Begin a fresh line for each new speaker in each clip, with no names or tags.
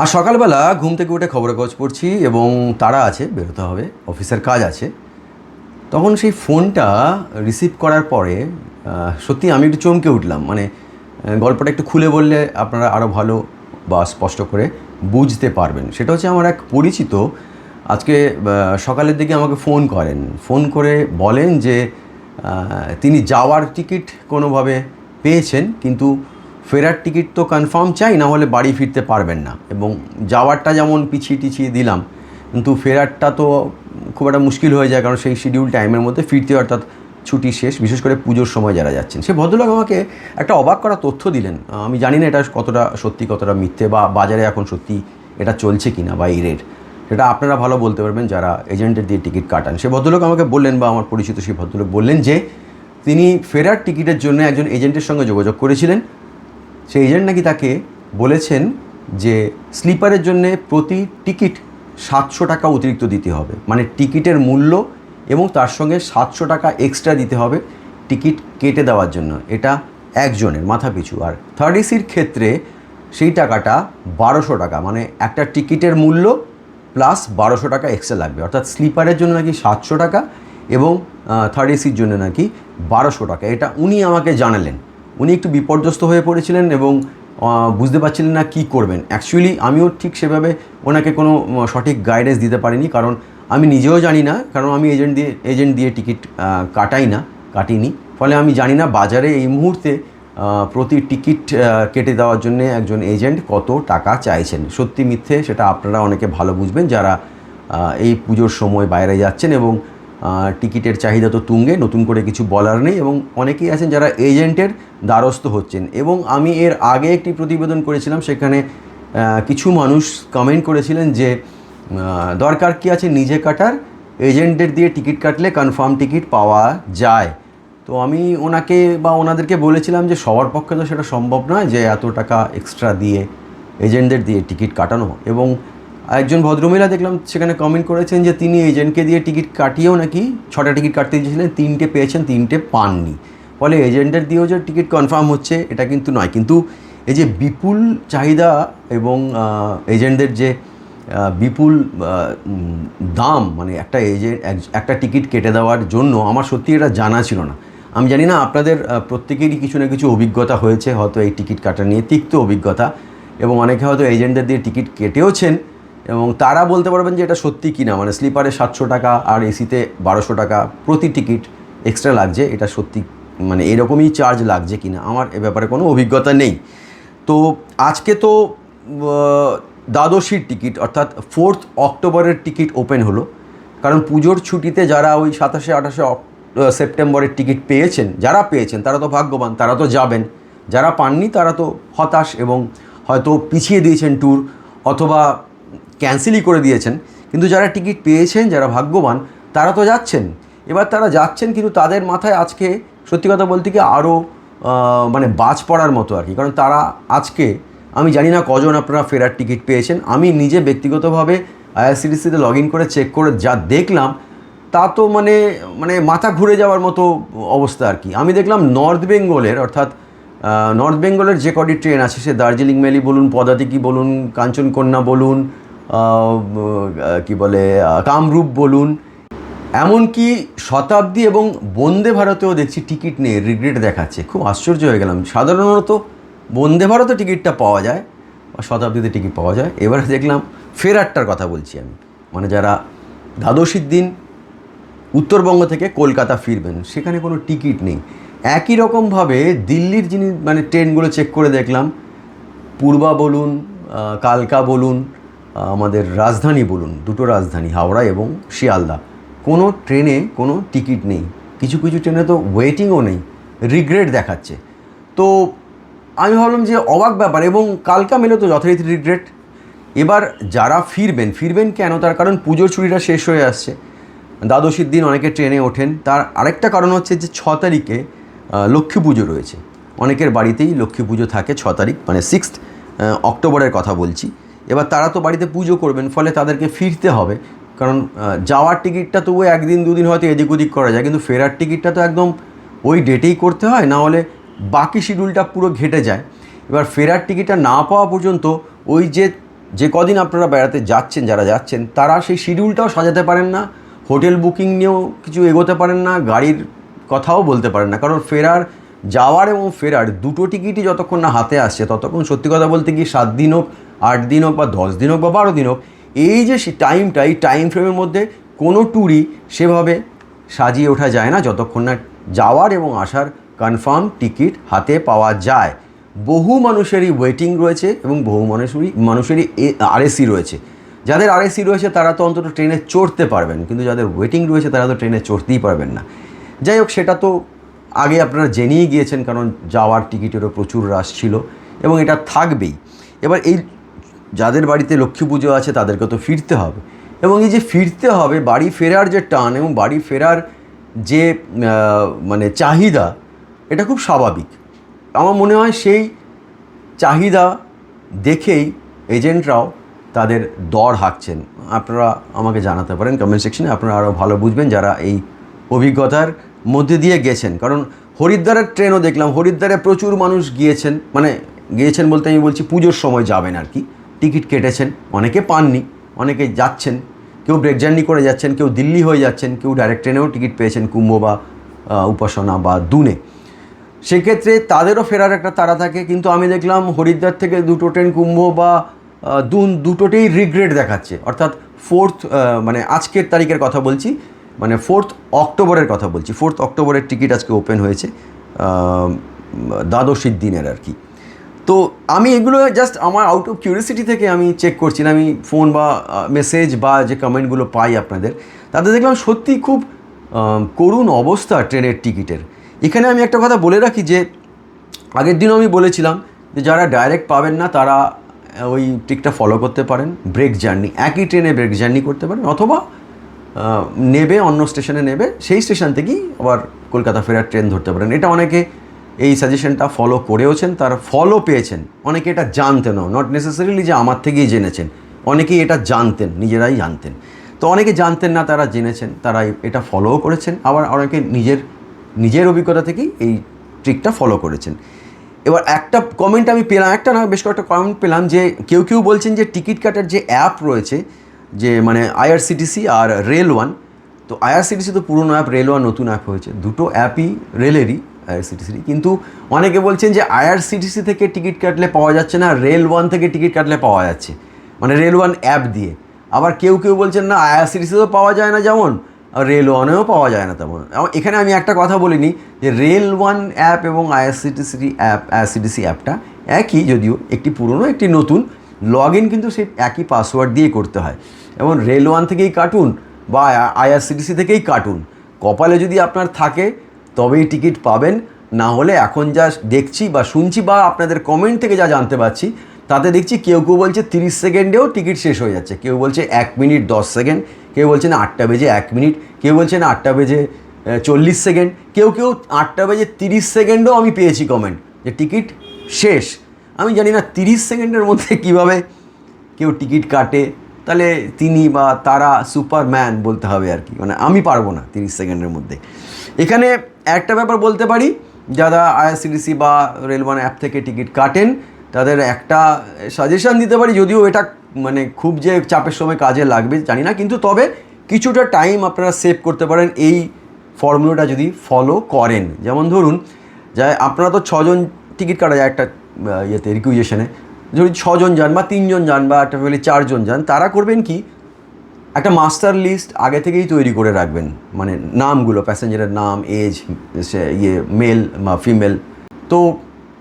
আর সকালবেলা ঘুম থেকে উঠে খবরের কাগজ পড়ছি এবং তারা আছে, বেরোতে হবে, অফিসের কাজ আছে। তখন সেই ফোনটা রিসিভ করার পরে সত্যি আমি একটু চমকে উঠলাম। মানে গল্পটা একটু খুলে বললে আপনারা আরও ভালো বা স্পষ্ট করে বুঝতে পারবেন। সেটা হচ্ছে আমার এক পরিচিত, আজকে সকালের দিকে আমাকে ফোন করেন। ফোন করে বলেন যে তিনি যাওয়ার টিকিট কোনোভাবে পেয়েছেন, কিন্তু ফেরার টিকিট তো কনফার্ম চাই, না হলে বাড়ি ফিরতে পারবেন না। এবং যাওয়ারটা যেমন পিছিয়ে টিছিয়ে দিলাম, কিন্তু ফেরারটা তো খুব একটা মুশকিল হয়ে যায়, কারণ সেই শিডিউল টাইমের মধ্যে ফিরতে অর্থাৎ ছুটি শেষ, বিশেষ করে পুজোর সময় যারা যাচ্ছেন। সে ভদ্রলোক আমাকে একটা অবাক করা তথ্য দিলেন। আমি জানি না এটা কতটা সত্যি, কতটা মিথ্যে, বা বাজারে এখন সত্যি এটা চলছে কিনা বা এই রেট সেটা আপনারা ভালো বলতে পারবেন, যারা এজেন্টের দিয়ে টিকিট কাটান। সে ভদ্রলোক আমাকে বললেন, বা আমার পরিচিত সেই ভদ্রলোক বললেন যে, তিনি ফেরার টিকিটের জন্য একজন এজেন্টের সঙ্গে যোগাযোগ করেছিলেন। সেই এজেন্ট নাকি তাকে বলেছেন যে স্লিপারের জন্য প্রতি টিকিট সাতশো টাকা অতিরিক্ত দিতে হবে। মানে টিকিটের মূল্য এবং তার সঙ্গে সাতশো টাকা এক্সট্রা দিতে হবে টিকিট কেটে দেওয়ার জন্য। এটা একজনের মাথা পিছু। আর থার্ড এসির ক্ষেত্রে সেই টাকাটা বারোশো টাকা। মানে একটা টিকিটের মূল্য প্লাস বারোশো টাকা এক্সট্রা লাগবে। অর্থাৎ স্লিপারের জন্য নাকি সাতশো টাকা এবং থার্ড এসির জন্য নাকি বারোশো টাকা। এটা উনি আমাকে জানালেন। উনি একটু বিপর্যস্ত হয়ে পড়েছিলেন এবং বুঝতে পারছিলেন না কী করবেন। অ্যাকচুয়ালি আমিও ঠিক সেভাবে ওনাকে কোনো সঠিক গাইডেন্স দিতে পারিনি, কারণ আমি নিজেও জানি না, কারণ আমি এজেন্ট দিয়ে এজেন্ট দিয়ে টিকিট কাটাই না, কাটিনি। ফলে আমি জানি না বাজারে এই মুহূর্তে প্রতি টিকিট কেটে দেওয়ার জন্য একজন এজেন্ট কত টাকা চাইছেন। সত্যি মিথ্যে সেটা আপনারা অনেকে ভালো বুঝবেন যারা এই পুজোর সময় বাইরে যাচ্ছেন এবং টিকিটের চাহিদা তো তুঙ্গে, নতুন করে কিছু বলার নেই এবং অনেকেই আছেন যারা এজেন্টের দ্বারস্থ হচ্ছেন। এবং আমি এর আগে একটি প্রতিবেদন করেছিলাম, সেখানে কিছু মানুষ কমেন্ট করেছিলেন যে দরকার কি আছে নিজে কাটার? এজেন্টের দিয়ে টিকিট কাটলে কনফার্ম টিকিট পাওয়া যায়। তো আমি ওনাকে বা ওনাদেরকে বলেছিলাম যে, সবার পক্ষে তো সেটা সম্ভব নয় যে এত টাকা এক্সট্রা দিয়ে এজেন্টদের দিয়ে টিকিট কাটানো। এবং একজন ভদ্রমহিলা দেখলাম সেখানে কমেন্ট করেছেন যে তিনি এজেন্টকে দিয়ে টিকিট কাটিয়েও নাকি ছটা টিকিট কাটতে দিয়েছিলেন তিনটে পেয়েছেন, তিনটে পাননি। ফলে এজেন্টের দিয়েও যে টিকিট কনফার্ম হচ্ছে, এটা কিন্তু নয়। কিন্তু এই যে বিপুল চাহিদা এবং এজেন্টদের যে বিপুল দাম মানে একটা এজেন্ট একটা টিকিট কেটে দেওয়ার জন্য আমার সত্যি এটা জানা ছিল না। আমি জানি না আপনাদের প্রত্যেকেরই কিছু না কিছু অভিজ্ঞতা হয়েছে, হয়তো এই টিকিট কাটা নিয়ে তিক্ত অভিজ্ঞতা এবং অনেকে হয়তো এজেন্টদের দিয়ে টিকিট কেটেওছেন। এবং তারা বলতে পারবেন যে এটা সত্যি কি না মানে স্লিপারে সাতশো টাকা আর এসিতে বারোশো টাকা প্রতি টিকিট এক্সট্রা লাগছে, এটা সত্যি মানে এরকমই চার্জ লাগছে কি না আমার এ ব্যাপারে কোনো অভিজ্ঞতা নেই। তো আজকে তো দ্বাদশীর টিকিট, অর্থাৎ ফোর্থ অক্টোবরের টিকিট ওপেন হলো। কারণ পুজোর ছুটিতে যারা ওই সাতাশে, আঠাশে সেপ্টেম্বরের টিকিট পেয়েছেন, যারা পেয়েছেন, তারা তো ভাগ্যবান, তারা তো যাবেন। যারা পাননি, তারা তো হতাশ এবং হয়তো পিছিয়ে দিয়েছেন ট্যুর অথবা ক্যান্সেলই করে দিয়েছেন। কিন্তু যারা টিকিট পেয়েছেন, যারা ভাগ্যবান, তারা তো যাচ্ছেন। এবার তারা যাচ্ছেন কিন্তু তাদের মাথায় আজকে সত্যি কথা বলতে কি আরও মানে বাজ পড়ার মতো আর কি। কারণ তারা আজকে, আমি জানি না কজন আপনারা ফেরার টিকিট পেয়েছেন। আমি নিজে ব্যক্তিগতভাবে আইআরসিটিসিতে লগ ইন করে চেক করে যা দেখলাম, তা তো মানে মানে মাথা ঘুরে যাওয়ার মতো অবস্থা আর কি। আমি দেখলাম নর্থ বেঙ্গলের, অর্থাৎ নর্থ বেঙ্গলের যে কটি ট্রেন আছে, সে দার্জিলিং, মেলি বলুন, পদাতিকি বলুন, কাঞ্চনকন্যা বলুন কি বলে কামরূপ বলুন। এমনকি শতাব্দী এবং বন্দে ভারতেও দেখছি টিকিট নেই রিগ্রেট দেখাচ্ছে। খুব আশ্চর্য হয়ে গেলাম। সাধারণত বন্দে ভারতে টিকিটটা পাওয়া যায়, বা শতাব্দীতে টিকিট পাওয়া যায়। এবারে দেখলাম ফেরারটার কথা বলছি আমি। মানে যারা দ্বাদশীর দিন উত্তরবঙ্গ থেকে কলকাতা ফিরবেন, সেখানে কোনো টিকিট নেই। একই রকমভাবে দিল্লির যিনি মানে ট্রেনগুলো চেক করে দেখলাম, পূর্বা বলুন কালকা বলুন আমাদের রাজধানী বলুন, দুটো রাজধানী, হাওড়া এবং শিয়ালদা। কোনো ট্রেনে কোনো টিকিট নেই। কিছু কিছু ট্রেনে তো ওয়েটিংও নেই। রিগ্রেট দেখাচ্ছে। তো আমি ভাবলাম যে অবাক ব্যাপার এবং কালকা মেলে তো যথারীতি রিগ্রেট এবার যারা ফিরবেন ফিরবেন কেন? তার কারণ পুজোর ছুটিটা শেষ হয়ে আসছে। দ্বাদশীর দিন অনেকে ট্রেনে ওঠেন। তার আরেকটা কারণ হচ্ছে যে ছ তারিখে লক্ষ্মী পুজো রয়েছে। অনেকের বাড়িতেই লক্ষ্মী পুজো থাকে ছ তারিখ মানে সিক্সথ অক্টোবরের কথা বলছি। এবার তারা তো বাড়িতে পুজো করবেন, ফলে তাদেরকে ফিরতে হবে। কারণ যাওয়ার টিকিটটা তো ওই একদিন, দুদিন হয়তো এদিক ওদিক করা যায়, কিন্তু ফেরার টিকিটটা তো একদম ওই ডেটেই করতে হয়, না হলে বাকি শিডিউলটা পুরো ঘেটে যায়। এবার ফেরার টিকিটটা না পাওয়া পর্যন্ত ওই যে যে কদিন আপনারা বেড়াতে যাচ্ছেন, যারা যাচ্ছেন, তারা সেই শিডিউলটাও সাজাতে পারেন না, হোটেল বুকিং নিয়েও কিছু এগোতে পারেন না, গাড়ির কথাও বলতে পারেন না। কারণ ফেরার, যাওয়ার এবং ফেরার দুটো টিকিটই যতক্ষণ না হাতে আসছে, ততক্ষণ সত্যি কথা বলতে কি সাত দিন হোক আট দিন হোক বা দশ দিন হোক বা বারো দিন হোক, এই যে টাইমটা এই টাইম ফ্রেমের মধ্যে কোনো ট্যুরই সেভাবে সাজিয়ে ওঠা যায় না যতক্ষণ না যাওয়ার এবং আসার কনফার্ম টিকিট হাতে পাওয়া যায়। বহু মানুষেরই ওয়েটিং রয়েছে এবং বহু মানুষেরই মানুষেরই আরএসি রয়েছে। যাদের আরএসি রয়েছে তারা তো অন্তত ট্রেনে চড়তে পারবেন, কিন্তু যাদের ওয়েটিং রয়েছে তারা তো ট্রেনে চড়তেই পারবেন না। যাই হোক, সেটা তো আগে আপনারা জেনেই গিয়েছেন, কারণ যাওয়ার টিকিটেরও প্রচুর রাশ ছিল এবং এটা থাকবেই। এবার এই যাদের বাড়িতে লক্ষ্মী পুজো আছে তাদেরকে তো ফিরতে হবে। এবং এই যে ফিরতে হবে, বাড়ি ফেরার যে টান এবং বাড়ি ফেরার যে মানে চাহিদা, এটা খুব স্বাভাবিক। আমার মনে হয় সেই চাহিদা দেখেই এজেন্টরাও তাদের দর হাঁকছেন। আপনারা আমাকে জানাতে পারেন কমেন্ট সেকশনে আপনারা আরও ভালো বুঝবেন যারা এই অভিজ্ঞতার মধ্যে দিয়ে গেছেন। কারণ হরিদ্বারের ট্রেনও দেখলাম, হরিদ্বারে প্রচুর মানুষ গিয়েছেন। মানে গিয়েছেন বলতে আমি বলছি পুজোর সময় যাবেন আর কি। টিকিট কেটেছেন। অনেকে পাননি, অনেকে যাচ্ছেন, কেউ ব্রেক জার্নি করে যাচ্ছেন, কেউ দিল্লি হয়ে যাচ্ছেন, কেউ ডাইরেক্ট ট্রেনেও টিকিট পেয়েছেন কুম্ভ বা উপাসনা বা দুনে। সেক্ষেত্রে তাদেরও ফেরার একটা তাড়া থাকে, কিন্তু আমি দেখলাম হরিদ্বার থেকে দুটো ট্রেন কুম্ভ বা দুন দুটোতেই রিগ্রেট দেখাচ্ছে। অর্থাৎ ফোর্থ মানে আজকের তারিখের কথা বলছি মানে ফোর্থ অক্টোবরের কথা বলছি। ফোর্থ অক্টোবরের টিকিট আজকে ওপেন হয়েছে দ্বাদশীর দিনের আর কি। তো আমি এগুলো জাস্ট আমার আউট অফ কিউরিয়াসিটি থেকে আমি চেক করছিলাম আমি ফোন বা মেসেজ বা যে কমেন্টগুলো পাই আপনাদের, তাতে দেখলাম সত্যি খুব করুণ অবস্থা ট্রেনের টিকিটের। এখানে আমি একটা কথা বলে রাখি যে, আগের দিনও আমি বলেছিলাম যে যারা ডাইরেক্ট পাবেন না, তারা ওই টিকটা ফলো করতে পারেন ব্রেক জার্নি একই ট্রেনে ব্রেক জার্নি করতে পারেন, অথবা নেবে, অন্য স্টেশনে নেবে, সেই স্টেশন থেকেই আবার কলকাতা ফেরার ট্রেন ধরতে পারেন। এটা অনেকে এই সাজেশনটা ফলো করেওছেন, তার ফলো পেয়েছেন। অনেকে এটা জানতেনও নট নেসেসারিলি যে আমার থেকেই জেনেছেন। অনেকেই এটা জানতেন, নিজেরাই জানতেন। তো অনেকে জানতেন না, তারা জেনেছেন তারা এটা ফলোও করেছেন। আবার অনেকে নিজের নিজের অভিজ্ঞতা থেকেই এই ট্রিকটা ফলো করেছেন। এবার একটা কমেন্ট আমি পেলাম, একটা না, বেশ কয়েকটা কমেন্ট পেলাম যে কেউ কেউ বলছেন যে টিকিট কাটার যে অ্যাপ রয়েছে, যে মানে আইআরসিটিসি আর রেল ওয়ান তো আইআরসিটিসি তো পুরনো অ্যাপ রেল ওয়ান নতুন অ্যাপ হয়েছে। দুটো অ্যাপই রেলেরই আইআরসিটিসিরই কিন্তু অনেকে বলছেন যে আইআরসিটিসি থেকে টিকিট কাটলে পাওয়া যাচ্ছে না, রেল ওয়ান থেকে টিকিট কাটলে পাওয়া যাচ্ছে। মানে রেল ওয়ান অ্যাপ দিয়ে। আবার কেউ কেউ বলছেন, না আইআরসিটিসিতেও পাওয়া যায় না যেমন রেল ওয়ানেও পাওয়া যায় না তেমন। এখানে আমি একটা কথা বলিনি যে রেল ওয়ান অ্যাপ এবং আইআরসিটিসি অ্যাপ, আইআরসিটিসি অ্যাপটা একই যদিও একটি পুরনো, একটি নতুন। লগ ইন কিন্তু সেই একই পাসওয়ার্ড দিয়ে করতে হয়। এবং রেল ওয়ান থেকেই কাটুন বা আইআরসিটিসি থেকেই কাটুন। কপালে যদি আপনার থাকে তবেই টিকিট পাবেন। না হলে এখন যা দেখছি বা শুনছি বা আপনাদের কমেন্ট থেকে যা জানতে পারছি, তাতে দেখছি কেউ কেউ বলছে তিরিশ সেকেন্ডেও টিকিট শেষ হয়ে যাচ্ছে। কেউ বলছে এক মিনিট দশ সেকেন্ড, কেউ বলছে না আটটা বেজে এক মিনিট, কেউ বলছে না আটটা বেজে চল্লিশ সেকেন্ড, কেউ কেউ আটটা বেজে তিরিশ সেকেন্ডও আমি পেয়েছি কমেন্ট যে টিকিট শেষ। আমি জানি না তিরিশ সেকেন্ডের মধ্যে কীভাবে কেউ টিকিট কাটে, তাহলে তিনি বা তারা সুপারম্যান বলতে হবে আর কি। মানে আমি পারব না তিরিশ সেকেন্ডের মধ্যে। এখানে একটা ব্যাপার বলতে পারি, যারা আইআরসিটিসি বা রেলওয়ান অ্যাপ থেকে টিকিট কাটেন, তাদের একটা সাজেশন দিতে পারি, যদিও এটা মানে খুব যে চাপের সময় কাজে লাগবে, জানি না, কিন্তু তবে কিছুটা টাইম আপনারা সেভ করতে পারেন এই ফর্মুলাটা যদি ফলো করেন। যেমন ধরুন যা আপনারা তো ছজন টিকিট কাটা যায় একটা ইয়েতে রিকুইজেশনে যদি ছজন যান বা তিনজন যান বা একটা ফ্যামিলি চারজন যান, তারা করবেন কি একটা মাস্টার লিস্ট আগে থেকেই তৈরি করে রাখবেন। মানে নামগুলো প্যাসেঞ্জারের নাম এজ ইয়ে মেল বা ফিমেল তো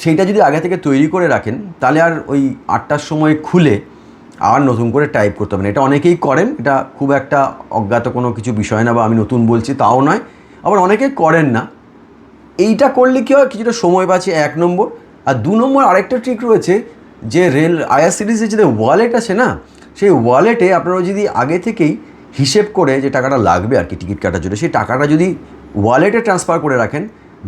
সেইটা যদি আগে থেকে তৈরি করে রাখেন, তাহলে আর ওই আটটার সময় খুলে আর নতুন করে টাইপ করতে হবে না। এটা অনেকেই করেন, এটা খুব একটা অজ্ঞাত কোনো কিছু বিষয় না বা আমি নতুন বলছি তাও নয়। আবার অনেকেই করেন না। এইটা করলে কী হয়, কিছুটা সময় বাঁচে এক নম্বর। আর দু নম্বর আরেকটা ট্রিক রয়েছে যে রেল আইআরসিটিসির যে ওয়ালেট আছে না সেই ওয়ালেটে আপনারা যদি আগে থেকেই হিসেব করে যে টাকাটা লাগবে আর কি টিকিট কাটার জন্য, সেই টাকাটা যদি ওয়ালেটে ট্রান্সফার করে রাখেন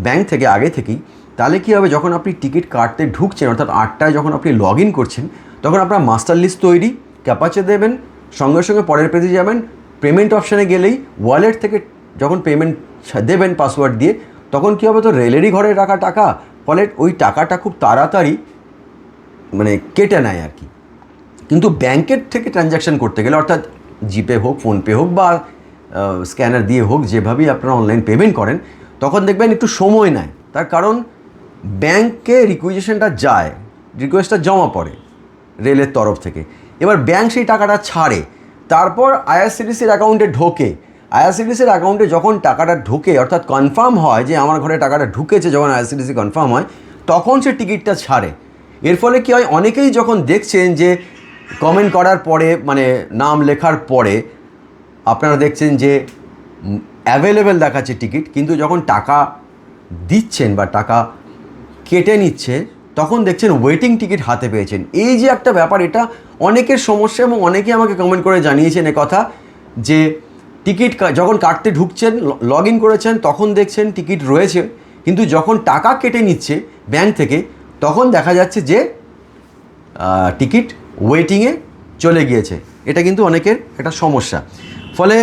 ব্যাংক থেকে আগে থেকেই, তাহলে কী হবে? যখন আপনি টিকিট কাটতে ঢুকছেন, অর্থাৎ আটটায় যখন আপনি লগ ইন করছেন, তখন আপনার মাস্টার লিস্ট তৈরি ক্যাপাচে দেবেন, সঙ্গে সঙ্গে পরের পেজে যাবেন পেমেন্ট অপশানে গেলেই ওয়ালেট থেকে যখন পেমেন্ট দেবেন পাসওয়ার্ড দিয়ে, তখন কী হবে? তো রেলেরই ঘরে রাখা টাকা, ফলে ওই টাকাটা খুব তাড়াতাড়ি মানে কেটে নেয় আর কি। কিন্তু ব্যাংকের থেকে ট্রানজ্যাকশন করতে গেলে, অর্থাৎ জিপে হোক, ফোনপে হোক বা স্ক্যানার দিয়ে হোক, যেভাবেই আপনারা অনলাইন পেমেন্ট করেন, তখন দেখবেন একটু সময় নেয়। তার কারণ ব্যাংকে রিকুইজেশনটা যায় রিকোয়েস্টটা জমা পড়ে রেলের তরফ থেকে। এবার ব্যাংক সেই টাকাটা ছাড়ে, তারপর আইআরসিডিসির অ্যাকাউন্টে ঢোকে। আইআরসিডিসির অ্যাকাউন্টে যখন টাকাটা ঢোকে, অর্থাৎ কনফার্ম হয় যে আমার ঘরে টাকাটা ঢুকেছে, যখন আইআরসিডিসি কনফার্ম হয়, তখন সে টিকিটটা ছাড়ে। এর ফলে কী হয়, অনেকেই যখন দেখছেন যে কমেন্ট করার পরে মানে নাম লেখার পরে, আপনারা দেখছেন যে অ্যাভেলেবেল দেখাচ্ছে টিকিট কিন্তু যখন টাকা দিচ্ছেন বা টাকা কেটে নিচ্ছে, তখন দেখছেন ওয়েটিং টিকিট হাতে পেয়েছেন। এই যে একটা ব্যাপার, এটা অনেকের সমস্যা এবং অনেকেই আমাকে কমেন্ট করে জানিয়েছেন কথা, যে টিকিট যখন কাটতে ঢুকছেন লগ ইন করেছেন, তখন দেখছেন টিকিট রয়েছে, কিন্তু যখন টাকা কেটে নিচ্ছে ব্যাংক থেকে, তখন দেখা যাচ্ছে যে টিকিট ওয়েটিংয়ে চলে গিয়েছে। এটা কিন্তু অনেকের একটা সমস্যা। ফলে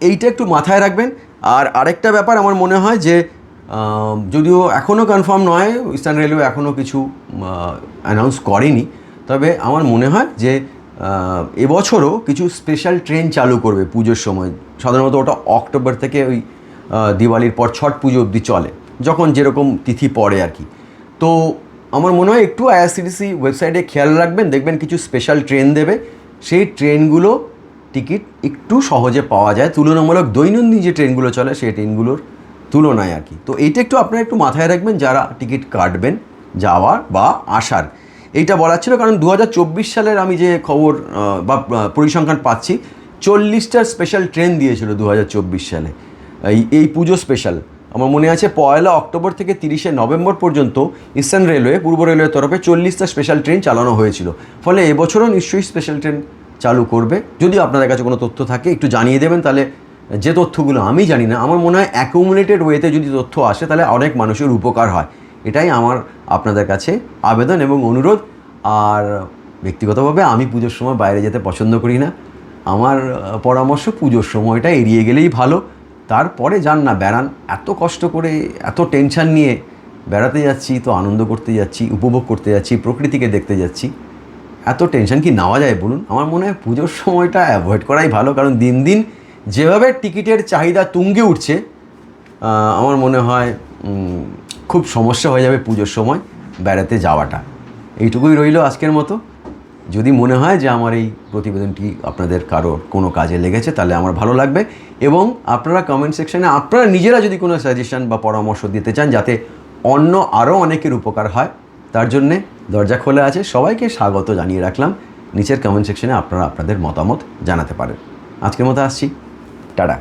এইটা একটু মাথায় রাখবেন। আর আরেকটা ব্যাপার আমার মনে হয় যে যদিও এখনও কনফার্ম নয় ইস্টার্ন রেলওয়ে এখনও কিছু অ্যানাউন্স করেনি। তবে আমার মনে হয় যে এবছরও কিছু স্পেশাল ট্রেন চালু করবে পুজোর সময়। সাধারণত ওটা অক্টোবর থেকে ওই দিওয়ালির পর ছট পুজো অবধি চলে। যখন যেরকম তিথি পড়ে আর কি। তো আমার মনে হয় একটু আইআরসিটিসি ওয়েবসাইটে খেয়াল রাখবেন, দেখবেন কিছু স্পেশাল ট্রেন দেবে। সেই ট্রেনগুলো টিকিট একটু সহজে পাওয়া যায়। তুলনামূলক দৈনন্দিন যে ট্রেনগুলো চলে, সেই ট্রেনগুলোর তুলনায় আর কি। তো এইটা একটু আপনারা একটু মাথায় রাখবেন, যারা টিকিট কাটবেন, যাওয়ার বা আসার। এইটা বলার ছিল, কারণ দু হাজার চব্বিশ সালের আমি যে খবর বা পরিসংখ্যান পাচ্ছি চল্লিশটা স্পেশাল ট্রেন দিয়েছিল দু হাজার চব্বিশ সালে। এই এই পুজো স্পেশাল আমার মনে আছে পয়লা অক্টোবর থেকে তিরিশে নভেম্বর পর্যন্ত ইস্টার্ন রেলওয়ে পূর্ব রেলওয়ের তরফে চল্লিশটা স্পেশাল ট্রেন চালানো হয়েছিল। ফলে এবছরও নিশ্চয়ই স্পেশাল ট্রেন চালু করবে। যদি আপনাদের কাছে কোনো তথ্য থাকে, একটু জানিয়ে দেবেন, তাহলে যে তথ্যগুলো আমি জানি না, আমার মনে হয় অ্যাকুমুলেটেড ওয়েতে যদি তথ্য আসে, তাহলে অনেক মানুষের উপকার হয়। এটাই আমার, আপনাদের কাছে আবেদন এবং অনুরোধ। আর ব্যক্তিগতভাবে আমি পুজোর সময় বাইরে যেতে পছন্দ করি না। আমার পরামর্শ পুজোর সময়টা এড়িয়ে গেলেই ভালো। তারপরে যান না, বেড়ান। এত কষ্ট করে, এত টেনশন নিয়ে বেড়াতে যাচ্ছি, তো আনন্দ করতে যাচ্ছি, উপভোগ করতে যাচ্ছি, প্রকৃতিকে দেখতে যাচ্ছি। এত টেনশন কি নেওয়া যায় বলুন? আমার মনে হয় পুজোর সময়টা অ্যাভয়েড করাই ভালো, কারণ দিন দিন যেভাবে টিকিটের চাহিদা তুঙ্গে উঠছে আমার মনে হয় খুব সমস্যা হয়ে যাবে পুজোর সময় বেড়াতে যাওয়াটা। এইটুকুই রইল আজকের মতো। যদি মনে হয় যে আমার এই প্রতিবেদনটি আপনাদের কারোর কোনো কাজে লেগেছে, তাহলে আমার ভালো লাগবে। এবং আপনারা কমেন্ট সেকশনে আপনারা নিজেরা যদি কোনো সাজেশন বা পরামর্শ দিতে চান, যাতে অন্য আরও অনেকের উপকার হয়, তার জন্যে দরজা খোলা আছে। সবাইকে স্বাগত জানিয়ে রাখলাম। নিচের কমেন্ট সেকশনে আপনারা আপনাদের মতামত জানাতে পারেন। আজকের মতো আসছি। টাটা।